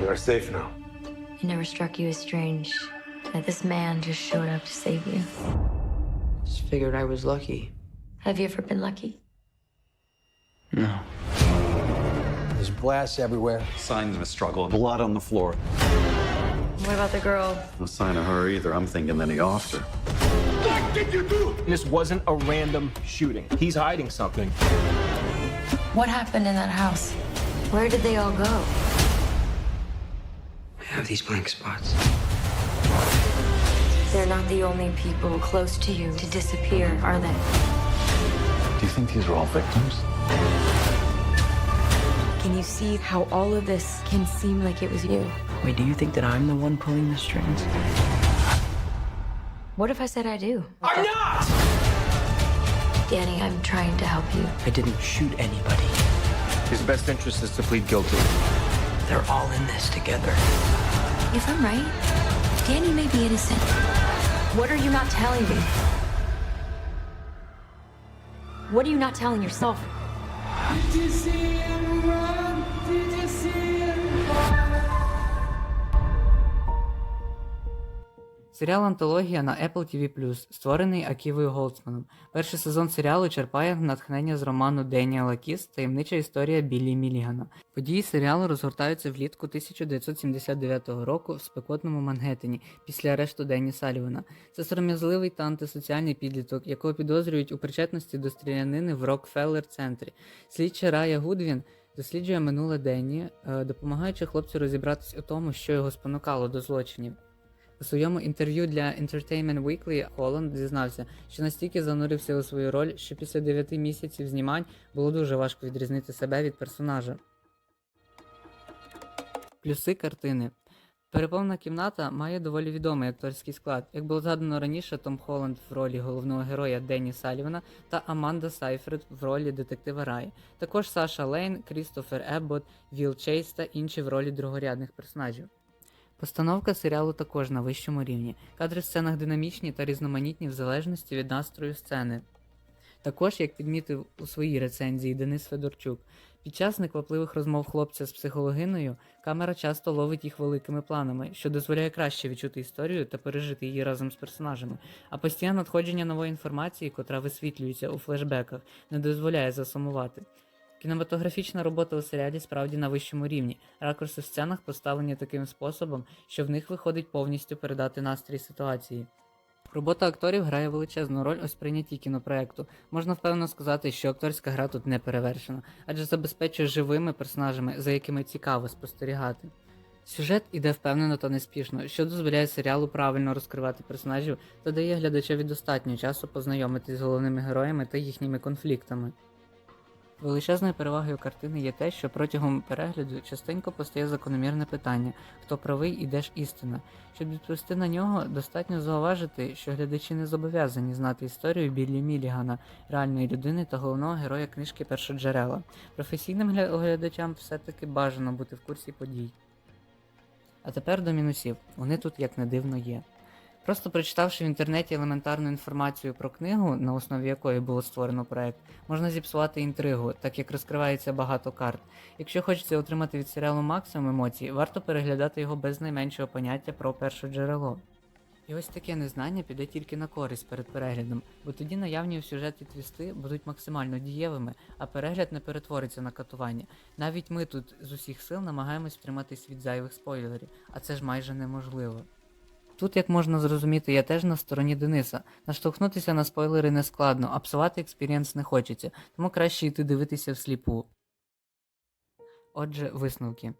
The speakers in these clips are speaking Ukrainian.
You are safe now. It never struck you as strange that this man just showed up to save you. Just figured I was lucky. Have you ever been lucky? No. There's blasts everywhere. Signs of a struggle, blood on the floor. What about the girl? No sign of her either. I'm thinking that he offed her. What did you do? This wasn't a random shooting. He's hiding something. What happened in that house? Where did they all go? I have these blank spots. They're not the only people close to you to disappear, are they? Do you think these are all victims? Can you see how all of this can seem like it was you? Wait, do you think that I'm the one pulling the strings? What if I said I do? I'm not! Danny, I'm trying to help you. I didn't shoot anybody. His best interest is to plead guilty. They're all in this together. If I'm right, Danny may be innocent. What are you not telling me? What are you not telling yourself? Серіал Антологія на Apple TV+, створений Аківою Голдсманом. Перший сезон серіалу черпає натхнення з роману Деніела Кіс «Таємнича історія Біллі Мілігана». Події серіалу розгортаються влітку 1979 року в спекотному Мангеттені після арешту Денні Салівана. Це сором'язливий та антисоціальний підліток, якого підозрюють у причетності до стрілянини в Рокфеллер-центрі. Слідча Рая Гудвін досліджує минуле Денні, е, допомагаючи хлопцю розібратись у тому, що його спонукало до злочинів. У своєму інтерв'ю для Entertainment Weekly Холланд зізнався, що настільки занурився у свою роль, що після 9 місяців знімань було дуже важко відрізнити себе від персонажа. Плюси картини. Переповнена кімната має доволі відомий акторський склад. Як було згадано раніше, Том Холланд в ролі головного героя Денні Салівана та Аманда Сайфред в ролі детектива Раї. Також Саша Лейн, Крістофер Еббот, Віл Чейз та інші в ролі другорядних персонажів. Постановка серіалу також на вищому рівні. Кадри в сценах динамічні та різноманітні в залежності від настрою сцени. Також, як підмітив у своїй рецензії Денис Федорчук, під час неквапливих розмов хлопця з психологиною камера часто ловить їх великими планами, що дозволяє краще відчути історію та пережити її разом з персонажами. А постійне надходження нової інформації, котра висвітлюється у флешбеках, не дозволяє засумувати. Кінематографічна робота у серіалі справді на вищому рівні. Ракурси в сценах поставлені таким способом, що в них виходить повністю передати настрій ситуації. Робота акторів грає величезну роль у сприйнятті кінопроекту. Можна впевнено сказати, що акторська гра тут не перевершена, адже забезпечує живими персонажами, за якими цікаво спостерігати. Сюжет іде впевнено та неспішно, що дозволяє серіалу правильно розкривати персонажів та дає глядачеві достатньо часу познайомитись з головними героями та їхніми конфліктами. Величезною перевагою картини є те, що протягом перегляду частенько постає закономірне питання, хто правий і де ж істина. Щоб відповісти на нього, достатньо зауважити, що глядачі не зобов'язані знати історію Біллі Мілігана, реальної людини та головного героя книжки Першоджерела. Професійним гля- глядачам все-таки бажано бути в курсі подій. А тепер до мінусів. Вони тут, як не дивно, є. Просто прочитавши в інтернеті елементарну інформацію про книгу, на основі якої було створено проект, можна зіпсувати інтригу, так як розкривається багато карт. Якщо хочеться отримати від серіалу максимум емоцій, варто переглядати його без найменшого поняття про перше джерело. І ось таке незнання піде тільки на користь перед переглядом, бо тоді наявні в сюжеті твісти будуть максимально дієвими, а перегляд не перетвориться на катування. Навіть ми тут з усіх сил намагаємось втриматись від зайвих спойлерів, а це ж майже неможливо. Тут, як можна зрозуміти, я теж на стороні Дениса. Наштовхнутися на спойлери не складно, а псувати експірієнс не хочеться, тому краще йти дивитися всліпу. Отже, висновки.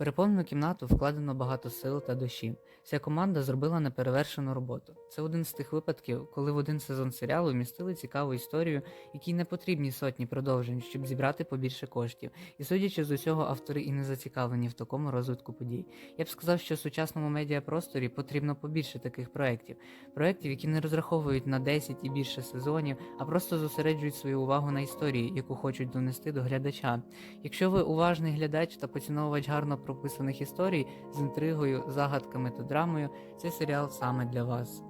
Переповнену кімнату вкладено багато сил та душі. Вся команда зробила неперевершену роботу. Це один з тих випадків, коли в один сезон серіалу вмістили цікаву історію, якій не потрібні сотні продовжень, щоб зібрати побільше коштів. І судячи з усього, автори і не зацікавлені в такому розвитку подій. Я б сказав, що в сучасному медіапросторі потрібно побільше таких проєктів, проєктів, які не розраховують на 10 і більше сезонів, а просто зосереджують свою увагу на історії, яку хочуть донести до глядача. Якщо ви уважний глядач та поціновувач гарно прописаних історій з інтригою, загадками та драмою, цей серіал саме для вас.